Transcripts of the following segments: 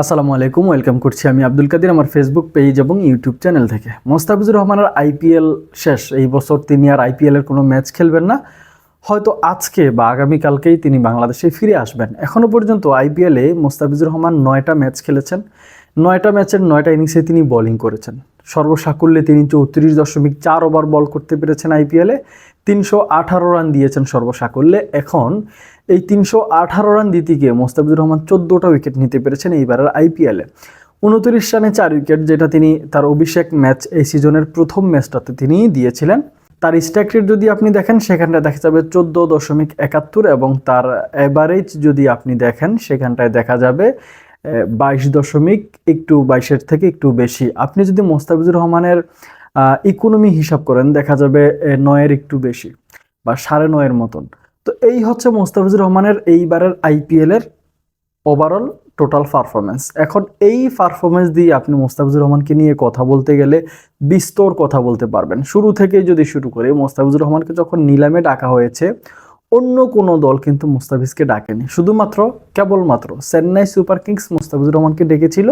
আসসালামু আলাইকুম, ওয়েলকাম করছি আমি আব্দুল কাদির আমার ফেসবুক পেজ এবং ইউটিউব চ্যানেল থেকে। মোস্তাফিজুর রহমানের আইপিএল শেষ, এই বছর তিনি আর আইপিএলের কোনো ম্যাচ খেলবেন না। হয়তো আজকে বা আগামীকালকেই তিনি বাংলাদেশে ফিরে আসবেন। এখনও পর্যন্ত আইপিএলে মোস্তাফিজুর রহমান নয়টা ম্যাচ খেলেছেন। নয়টা ম্যাচের নয়টা ইনিংসে তিনি বোলিং করেছেন। সর্বসাকুল্যে তিনি চৌত্রিশ দশমিক চার ওভার বল করতে পেরেছেন আইপিএলে তিনশো আঠারো রান দিয়েছেন সর্বসাকুল্যে। এখন এই তিনশো আঠারো রান দিতে গিয়ে মোস্তাফিজুর রহমান চোদ্দোটা উইকেট নিতে পেরেছেন এইবারের আইপিএলে উনত্রিশ রানে চার উইকেট যেটা তিনি তার অভিষেক ম্যাচ এই সিজনের প্রথম ম্যাচটাতে তিনি দিয়েছিলেন। তার স্ট্রাইক রেট যদি আপনি দেখেন, সেখানটায় দেখা যাবে চোদ্দ দশমিক একাত্তর এবং তার অ্যাভারেজ যদি আপনি দেখেন, সেখানটায় দেখা যাবে বাইশ দশমিক একটু বাইশের থেকে একটু বেশি। আপনি যদি মোস্তাফিজুর রহমানের ইকোনমি হিসাব করেন, দেখা যাবে নয়ের একটু বেশি বা সাড়ে নয়ের মতন। তো এই হচ্ছে মোস্তাফিজুর রহমানের এইবারের আইপিএলের ওভারঅল টোটাল পারফরমেন্স এখন এই পারফরমেন্স দিয়ে আপনি মোস্তাফিজুর রহমানকে নিয়ে কথা বলতে গেলে বিস্তর কথা বলতে পারবেন। শুরু থেকেই যদি শুরু করি, মোস্তাফিজুর রহমানকে যখন নিলামে ডাকা হয়েছে, অন্য কোনো দল কিন্তু মুস্তাফিজকে ডাকেনি। শুধুমাত্র, কেবলমাত্র চেন্নাই সুপার কিংস মুস্তাফিজুর রহমানকে ডেকেছিল।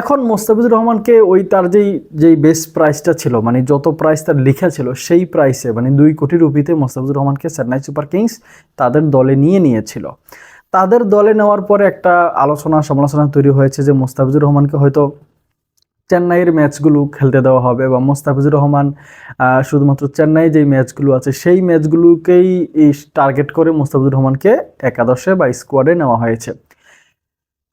এখন মোস্তাফিজুর রহমানকে ওই তার যেই যেই বেস্ট প্রাইসটা ছিল মানে যত প্রাইস তার লেখা ছিল, সেই প্রাইসে মানে দুই কোটি রুপিতে মোস্তাফিজুর রহমানকে চেন্নাই সুপার কিংস তাদের দলে নিয়ে নিয়েছিল। তাদের দলে নেওয়ার পরে একটা আলোচনা, সমালোচনা তৈরি হয়েছে যে মোস্তাফিজুর রহমানকে হয়তো চেন্নাইয়ের ম্যাচগুলো খেলতে দেওয়া হবে বা মোস্তাফিজুর রহমান শুধুমাত্র চেন্নাই যেই ম্যাচগুলো আছে, সেই ম্যাচগুলোকেই টার্গেট করে মোস্তাফিজুর রহমানকে একাদশে বা স্কোয়াডে নেওয়া হয়েছে।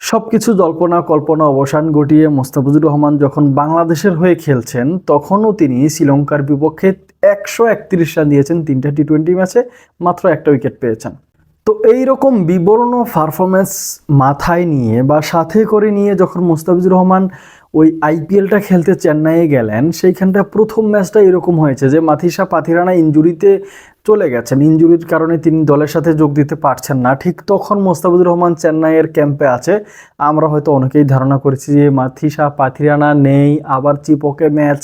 সব কিছু জল্পনা, কল্পনা, অবসান ঘটিয়ে মোস্তাফিজুর রহমান যখন বাংলাদেশের হয়ে খেলছেন, তখনও তিনি শ্রীলঙ্কার বিপক্ষে একশো একত্রিশ রান দিয়েছেন, তিনটা টি টোয়েন্টি ম্যাচে মাত্র একটা উইকেট পেয়েছেন। তো এই রকম বিবর্ণ পারফরমেন্স মাথায় নিয়ে বা সাথে করে নিয়ে যখন মোস্তাফিজুর রহমান ওই আইপিএলটা খেলতে চেন্নাইয়ে গেলেন, সেইখানটা প্রথম ম্যাচটা এরকম হয়েছে যে মাথিসা পাথিরানা ইঞ্জুরিতে চলে গেছেন ইঞ্জুরির কারণে তিনি দলের সাথে যোগ দিতে পারছেন না। ঠিক তখন মোস্তাফিজুর রহমান চেন্নাইয়ের ক্যাম্পে আছে। আমরা হয়তো অনেকেই ধারণা করেছি যে মাথিসা পাথিরানা নেই, আবার চিপকে ম্যাচ।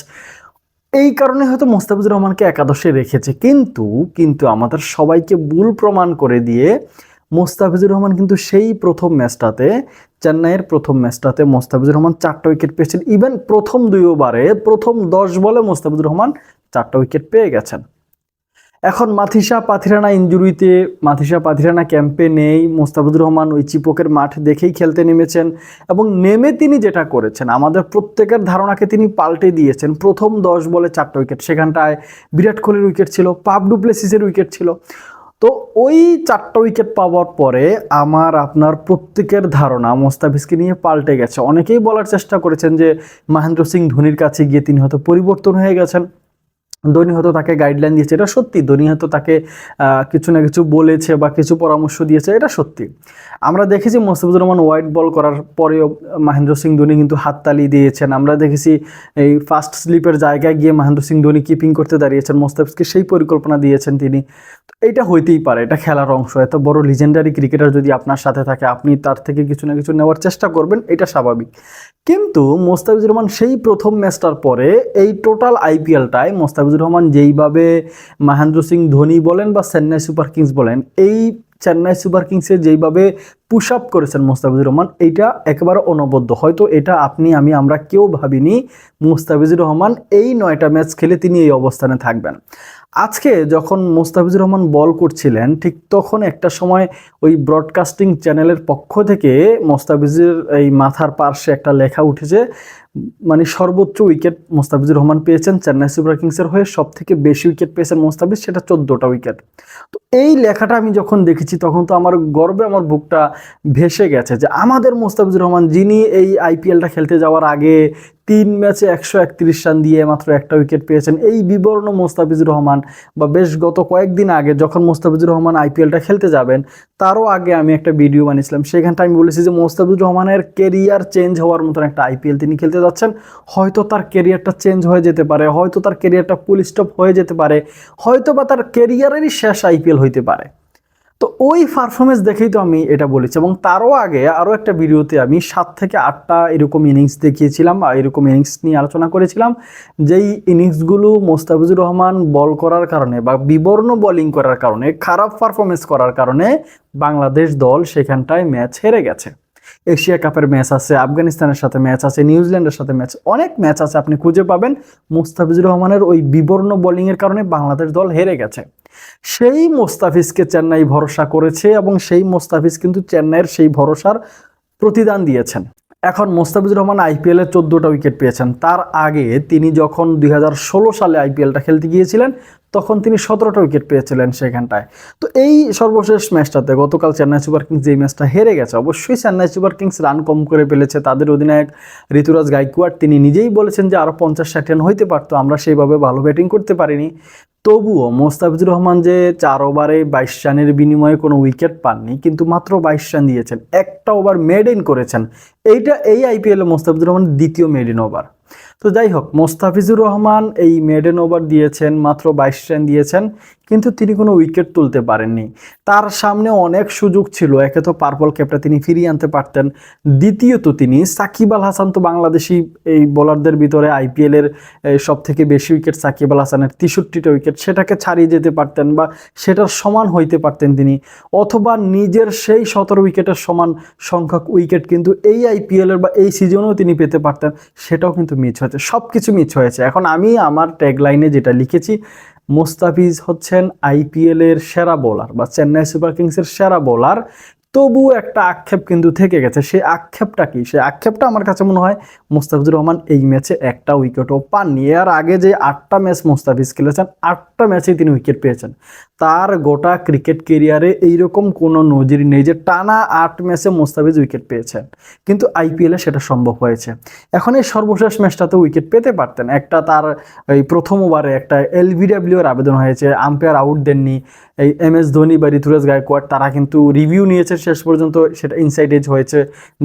এই কারণে হয়তো মোস্তাফিজুর রহমানকে একাদশে রেখেছে। কিন্তু কিন্তু আমাদের সবাইকে ভুল প্রমাণ করে দিয়ে মোস্তাফিজুর রহমান কিন্তু সেই প্রথম ম্যাচটাতে, চেন্নাইয়ের প্রথম ম্যাচটাতে মোস্তাফিজুর রহমান চারটা উইকেট পেয়েছেন। ইভেন প্রথম দুই ওভারে, প্রথম দশ বলে মোস্তাফিজুর রহমান চারটা উইকেট পেয়ে গেছেন। এখন মাথিসা পাথিরানা ইঞ্জুরিতে, মাথিসা পাথিরানা ক্যাম্পে নেই। মোস্তাফিজুর রহমান ওই চিপকের মাঠ দেখেই খেলতে নেমেছেন এবং নেমে তিনি যেটা করেছেন, আমাদের প্রত্যেকের ধারণাকে তিনি পাল্টে দিয়েছেন। প্রথম দশ বলে চারটা উইকেট, সেখানটায় বিরাট কোহলির উইকেট ছিল পাব ডুপ্লেসিসের উইকেট ছিল। তো ওই চারটা উইকেট পাওয়ার পরে আমার, আপনার প্রত্যেকের ধারণা মোস্তাফিজকে নিয়ে পাল্টে গেছে। অনেকেই বলার চেষ্টা করেছেন যে, মহেন্দ্র সিং ধোনির কাছে গিয়ে তিনি হয়তো পরিবর্তন হয়ে গেছেন। ধোনি হয়তো তাকে গাইডলাইন দিয়েছে, এটা সত্যি। ধোনি হয়তো তাকে কিছু না কিছু বলেছে বা কিছু পরামর্শ দিয়েছে, এটা সত্যি। আমরা দেখেছি মোস্তাফিজুর রহমান হোয়াইট বল করার পরেও মহেন্দ্র সিং ধোনি কিন্তু হাততালি দিয়েছেন। আমরা দেখেছি এই ফার্স্ট স্লিপের জায়গায় গিয়ে মহেন্দ্র সিং ধোনি কিপিং করতে দাঁড়িয়েছেন। মোস্তাফিজকে সেই পরিকল্পনা দিয়েছেন তিনি। তো এটা হইতেই পারে, এটা খেলার অংশ। এত বড় লিজেন্ডারি ক্রিকেটার যদি আপনার সাথে থাকে, আপনি তার থেকে কিছু না কিছু নেওয়ার চেষ্টা করবেন, এটা স্বাভাবিক। কিন্তু মোস্তাফিজুর রহমান সেই প্রথম ম্যাচটার পরে এই টোটাল আইপিএলটায় মোস্তাফিজুর রহমান যেইভাবে মহেন্দ্র সিং ধোনি বলেন বা চেন্নাই সুপার কিংস বলেন, এই চেন্নাই সুপার কিংসে যেইভাবে পুশ আপ করেছেন মোস্তাফিজুর রহমান, এইটা একেবারে অনবদ্য। হয়তো এটা আপনি, আমি, আমরা কেউ ভাবিনি মোস্তাফিজুর রহমান এই নয়টা ম্যাচ খেলে তিনি এই অবস্থানে থাকবেন। আজকে যখন মোস্তাফিজুর রহমান বল করছিলেন, ঠিক তখন একটা সময় ওই ব্রডকাস্টিং চ্যানেলের পক্ষ থেকে মোস্তাফিজের এই মাথার পার্শ্বে একটা লেখা উঠেছে মানে সর্বোচ্চ উইকেট মোস্তাফিজুর রহমান পেয়েছেন চেন্নাই সুপার কিংসের হয়ে সব থেকে বেশি উইকেট পেয়েছেন মোস্তাফিজ, সেটা চোদ্দোটা উইকেট তো এই লেখাটা আমি যখন দেখেছি, তখন তো আমার গর্বে আমার বুকটা ভেসে গেছে যে আমাদের মোস্তাফিজুর রহমান, যিনি এই আইপিএলটা খেলতে যাওয়ার আগে তিন ম্যাচে একশো একত্রিশ রান দিয়ে মাত্র একটা উইকেট পেয়েছেন। এই বিবর্ণ মোস্তাফিজুর রহমান বা বেশ গত কয়েকদিন আগে যখন মোস্তাফিজুর রহমান আইপিএলটা খেলতে যাবেন, তারও আগে আমি একটা ভিডিও বানিয়েছিলাম। সেখানটা আমি বলেছি যে মোস্তাফিজুর রহমানের কেরিয়ার চেঞ্জ হওয়ার মতন একটা আইপিএল তিনি খেলতে যাচ্ছেন। হয়তো তার কেরিয়ারটা চেঞ্জ হয়ে যেতে পারে, হয়তো তার কেরিয়ারটা ফুল স্টপ হয়ে যেতে পারে হয়তো বা তার কেরিয়ারেরই শেষ আইপিএল হইতে পারে। তো ওই পারফরমেন্স দেখেই তো আমি এটা বলেছি এবং তারও আগে আরও একটা ভিডিওতে আমি সাত থেকে আটটা এরকম ইনিংস দেখিয়েছিলাম বা এরকম ইনিংস নিয়ে আলোচনা করেছিলাম, যেই ইনিংসগুলো মোস্তাফিজুর রহমান বল করার কারণে বা বিবর্ণ বোলিং করার কারণে, খারাপ পারফরমেন্স করার কারণে বাংলাদেশ দল সেখানটায় ম্যাচ হেরে গেছে। এশিয়া কাপের ম্যাচ আছে, আফগানিস্তানের সাথে ম্যাচ আছে, নিউজিল্যান্ডের সাথে ম্যাচ, অনেক ম্যাচ আছে আপনি খুঁজে পাবেন মুস্তাফিজুর রহমানের ওই বিবর্ণ বোলিংয়ের কারণে বাংলাদেশ দল হেরে গেছে। সেই মোস্তাফিজকে চেন্নাই ভরসা করেছে এবং সেই মোস্তাফিজ কিন্তু চেন্নাইয়ের সেই ভরসার প্রতিদান দিয়েছেন। এখন মোস্তাফিজুর রহমান আইপিএলে চোদ্দোটা উইকেট পেয়েছেন। তার আগে তিনি যখন দুই হাজার ষোলো সালে আইপিএলটা খেলতে গিয়েছিলেন তখন তিনি সতেরোটা উইকেট পেয়েছিলেন সেখানটায়। তো এই সর্বশেষ ম্যাচটাতে গতকাল চেন্নাই সুপার কিংস যেই ম্যাচটা হেরে গেছে, অবশ্যই চেন্নাই সুপার কিংস রান কম করে ফেলেছে। তাদের অধিনায়ক ঋতুরাজ গাইকুয়াড, তিনি নিজেই বলেছেন যে আরও পঞ্চাশ ষাট রান হইতে পারতো, আমরা সেইভাবে ভালো ব্যাটিং করতে পারিনি। তবুও মোস্তাফিজুর রহমান যে চার ওভারে বাইশ রানের বিনিময়ে কোনো উইকেট পাননি, কিন্তু মাত্র বাইশ রান দিয়েছেন। একটা ওভার মেড ইন করেছেন। এইটা এই আইপিএলে মোস্তাফিজুর রহমান দ্বিতীয় মেড ইন ওভার তো যাই হোক, মোস্তাফিজুর রহমান এই মেডেন ওভার দিয়েছেন, মাত্র বাইশ রান দিয়েছেন, কিন্তু তিনি কোনো উইকেট তুলতে পারেননি। তার সামনে অনেক সুযোগ ছিল, একে তো পার্পল ক্যাপটা তিনি ফিরিয়ে আনতে পারতেন। দ্বিতীয়ত তিনি সাকিব আল হাসান তো বাংলাদেশি এই বোলারদের ভিতরে আইপিএলের সব থেকে বেশি উইকেট সাকিব আল হাসানের তেষট্টিটা উইকেট সেটাকে ছাড়িয়ে যেতে পারতেন বা সেটার সমান হইতে পারতেন তিনি। অথবা নিজের সেই সতেরো উইকেটের সমান সংখ্যক উইকেট কিন্তু এই আইপিএলের বা এই সিজনেও তিনি পেতে পারতেন, সেটাও কিন্তু মিস হয়েছে সব কিছু মিস হয়েছে। এখন আমি আমার ট্যাগলাইনে যেটা লিখেছি, মোস্তাফিজ হচ্ছেন আইপিএলের সেরা বোলার বা চেন্নাই সুপার কিংসের সেরা বোলার তবু একটা আক্ষেপ কিন্তু থেকে গেছে। সেই আক্ষেপটা কি? সেই আক্ষেপটা আমার কাছে মনে হয় মোস্তাফিজুর রহমান এই ম্যাচে একটা উইকেটও পাননি। এর আগে যে আটটা ম্যাচ মোস্তাফিজ খেলেছেন, আটটা ম্যাচেই তিনি উইকেট পেয়েছেন। তার গোটা ক্রিকেট কেরিয়ারে এইরকম কোনো নজির নেই যে টানা আট ম্যাচে মোস্তাফিজ উইকেট পেয়েছেন। কিন্তু আইপিএলে সেটা সম্ভব হয়েছে। এখন এই সর্বশেষ ম্যাচটাতে উইকেট পেতে পারতেন। একটা তার এই প্রথম ওভারে একটা এলবিডাব্লিউ এর আবেদন হয়েছে, আম্পায়ার আউট দেননি। এই এম এস ধোনি বা ঋতুরাজ গায়কোয়াড তারা কিন্তু রিভিউ নিয়েছে, শেষ পর্যন্ত সেটা ইনসাইড এজ হয়েছে,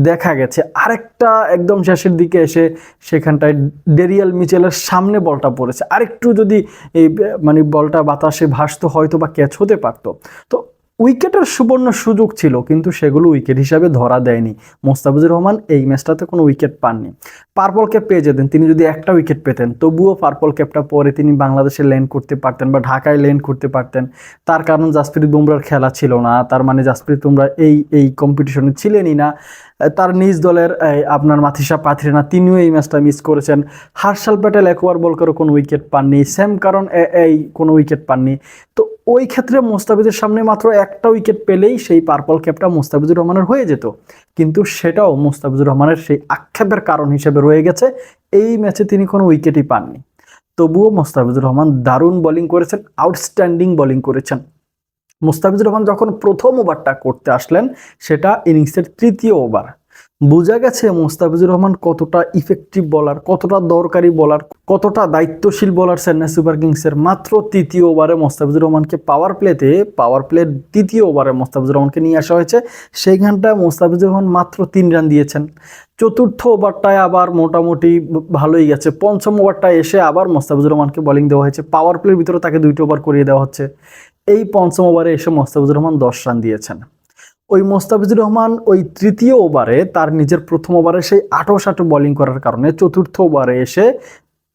দেখা গেছে। আরেকটা একদম শেষের দিকে এসে সেখানটায় ডেরিয়াল মিচেলের সামনে বলটা পড়েছে। আরেকটু যদি এই মানে বলটা বাতাসে ভাসতো, হয়তো বা ক্যাচ হতে পারতো। তো উইকেটের সুবর্ণ সুযোগ ছিল, কিন্তু সেগুলো উইকেট হিসাবে ধরা দেয়নি। মোস্তাফিজুর রহমান এই ম্যাচটাতে কোনো উইকেট পাননি। পার্পল ক্যাপ পেয়ে যেতেন, তিনি যদি একটা উইকেট পেতেন, তবুও পার্পল ক্যাপটা পরে তিনি বাংলাদেশে ল্যান্ড করতে পারতেন বা ঢাকায় ল্যান্ড করতে পারতেন। তার কারণ জাসপ্রীত বুমরার খেলা ছিল না, তার মানে জাসপ্রীত বুমরা এই এই কম্পিটিশনে ছিলেনই না। তার নিজ দলের আপনার মাথিসা পাথরিনা, তিনিও এই ম্যাচটা মিস করেছেন। হার্ষাল প্যাটেল একবার বল করে কোনো উইকেট পাননি। সেম কারণ এই কোনো উইকেট পাননি। তো ওই ক্ষেত্রে মোস্তাফিজের সামনে মাত্র একটা উইকেট পেলেই সেই পার্পল ক্যাপটা মোস্তাফিজুর রহমানের হয়ে যেত। কিন্তু সেটাও মোস্তাফিজুর রহমানের সেই আক্ষেপের কারণ হিসেবে রয়ে গেছে। এই ম্যাচে তিনি কোনো উইকেটই পাননি। তবুও মোস্তাফিজুর রহমান দারুণ বোলিং করেছেন আউটস্ট্যান্ডিং বোলিং করেছেন। মোস্তাফিজুর রহমান যখন প্রথম ওভারটা করতে আসলেন, সেটা ইনিংসের তৃতীয় ওভার বোঝা গেছে মোস্তাফিজুর রহমান কতটা ইফেক্টিভ বলার কতটা দরকারি বলার কতটা দায়িত্বশীল বলার চেন্নাই সুপার কিংসের মাত্র তৃতীয় ওভারে মোস্তাফিজুর রহমানকে পাওয়ার প্লেতে পাওয়ার প্লের তৃতীয় ওভারে মোস্তাফিজুর রহমানকে নিয়ে আসা হয়েছে। সেইখানটায় মোস্তাফিজুর রহমান মাত্র তিন রান দিয়েছেন। চতুর্থ ওভারটায় আবার মোটামুটি ভালোই গেছে। পঞ্চম ওভারটায় এসে আবার মোস্তাফিজুর রহমানকে বলিং দেওয়া হয়েছে। পাওয়ার প্লের ভিতরে তাকে দুইটি ওভার করিয়ে দেওয়া হচ্ছে। এই পঞ্চম ওভারে এসে মোস্তাফিজুর রহমান দশ রান দিয়েছেন। ওই মোস্তাফিজুর রহমান ওই তৃতীয় ওভারে তার নিজের প্রথম ওভারে সেই আটো সাটো বোলিং করার কারণে চতুর্থ ওভারে এসে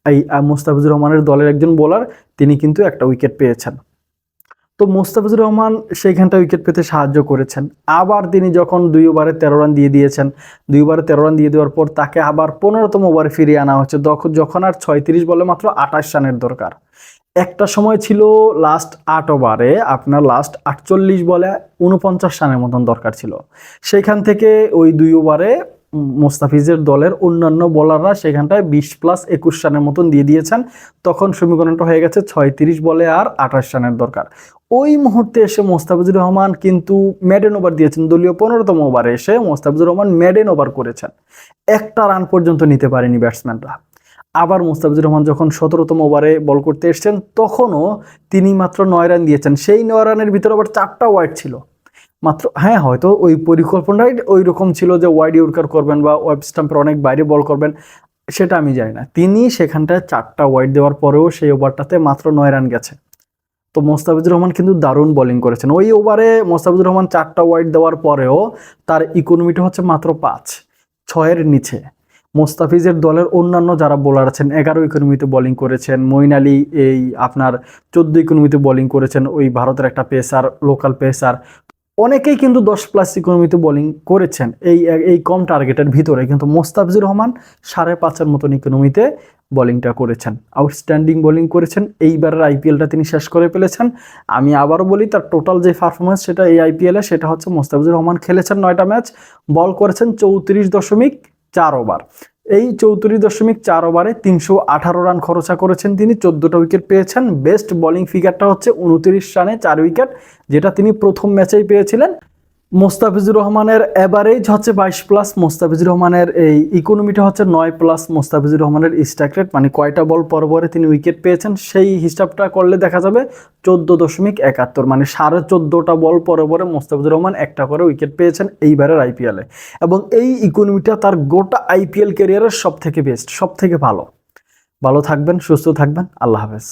এই মোস্তাফিজুর রহমানের দলের একজন বোলার তিনি কিন্তু একটা উইকেট পেয়েছেন। তো মোস্তাফিজুর রহমান সেইখানটা উইকেট পেতে সাহায্য করেছেন। আবার তিনি যখন দুই ওভারে তেরো রান দিয়ে দিয়েছেন, দুই ওভারে তেরো রান দিয়ে দেওয়ার পর তাকে আবার পনেরোতম ওভারে ফিরিয়ে আনা হচ্ছে যখন আর ছয়ত্রিশ বলে মাত্র আঠাশ রানের দরকার। একটা সময় ছিল লাস্ট আট ওভারে আপনার লাস্ট আটচল্লিশ বলে উনপঞ্চাশ রানের মতন দরকার ছিল। সেইখান থেকে ওই দুই ওভারে মোস্তাফিজের দলের অন্যান্য বোলাররা সেখানটায় বিশ প্লাস একুশ রানের মতন দিয়ে দিয়েছেন। তখন সমীকরণটা হয়ে গেছে ছয়ত্রিশ বলে আর আঠাশ রানের দরকার। ওই মুহূর্তে এসে মোস্তাফিজুর রহমান কিন্তু ম্যাডেন ওভার দিয়েছেন। দলীয় পনেরোতম ওভারে এসে মোস্তাফিজুর রহমান ম্যাডেন ওভার করেছেন। একটা রান পর্যন্ত নিতে পারেনি ব্যাটসম্যানরা আবার মুস্তাফিজুর রহমান যখন সতেরোতম ওভারে বল করতে এসছেন, তখনও তিনি মাত্র নয় রান দিয়েছেন। সেই নয় রানের ভিতরে আবার চারটা ওয়াইড ছিল। মাত্র হ্যাঁ হয়তো ওই পরিকল্পনাটাই ওই রকম ছিল যে ওয়াইড ইউরকার করবেন বা ওয়েব স্টাম্পের অনেক বাইরে বল করবেন, সেটা আমি জানি না। তিনি সেখানটায় চারটা ওয়াইড দেওয়ার পরেও সেই ওভারটাতে মাত্র নয় রান গেছে। তো মোস্তাফিজুর রহমান কিন্তু দারুণ বোলিং করেছেন। ওই ওভারে মোস্তাফিজুর রহমান চারটা ওয়াইড দেওয়ার পরেও তার ইকোনমিটা হচ্ছে মাত্র পাঁচ, ছয়ের নিচে। মোস্তাফিজের দলের অন্যান্য যারা বোলার আছেন, এগারো ইকোনমিতে বোলিং করেছেন মইন আলী এই আপনার চোদ্দ ইকোনমিতে বোলিং করেছেন, ওই ভারতের একটা পেসার লোকাল পেসার। অনেকেই কিন্তু দশ প্লাস ইকোনমিতে বোলিং করেছেন, এই এই কম টার্গেটের ভিতরে। কিন্তু মোস্তাফিজুর রহমান সাড়ে পাঁচের মতন ইকোনমিতে বোলিংটা করেছেন। আউটস্ট্যান্ডিং বোলিং করেছেন, এইবারের আইপিএলটা তিনি শেষ করে ফেলেছেন। আমি আবারও বলি, তার টোটাল যে পারফরমেন্স সেটা এই আইপিএলে সেটা হচ্ছে মোস্তাফিজুর রহমান খেলেছেন নয়টা ম্যাচ বল করেছেন চৌত্রিশ দশমিক চার ওভার। এই চৌত্রিশ দশমিক চার ওভারে তিনশো আঠারো রান খরচা করেছেন তিনি, চোদ্দোটা উইকেট পেয়েছেন। বেস্ট বোলিং ফিগারটা হচ্ছে উনত্রিশ রানে চার উইকেট, যেটা তিনি প্রথম ম্যাচেই পেয়েছিলেন। মোস্তাফিজুর রহমানের অ্যাভারেজ হচ্ছে বাইশ প্লাস মোস্তাফিজুর রহমানের এই ইকোনমিটা হচ্ছে নয় প্লাস মোস্তাফিজুর রহমানের স্ট্রাইক রেট মানে কয়টা বল পর পরে তিনি উইকেট পেয়েছেন, সেই হিসাবটা করলে দেখা যাবে চোদ্দ দশমিক একাত্তর মানে সাড়ে চোদ্দোটা বল পরে পরে মোস্তাফিজুর রহমান একটা করে উইকেট পেয়েছেন এইবারের আইপিএলে এবং এই ইকোনমিটা তার গোটা আইপিএল ক্যারিয়ারের সব থেকে বেস্ট সব থেকে ভালো। ভালো থাকবেন, সুস্থ থাকবেন, আল্লাহ হাফেজ।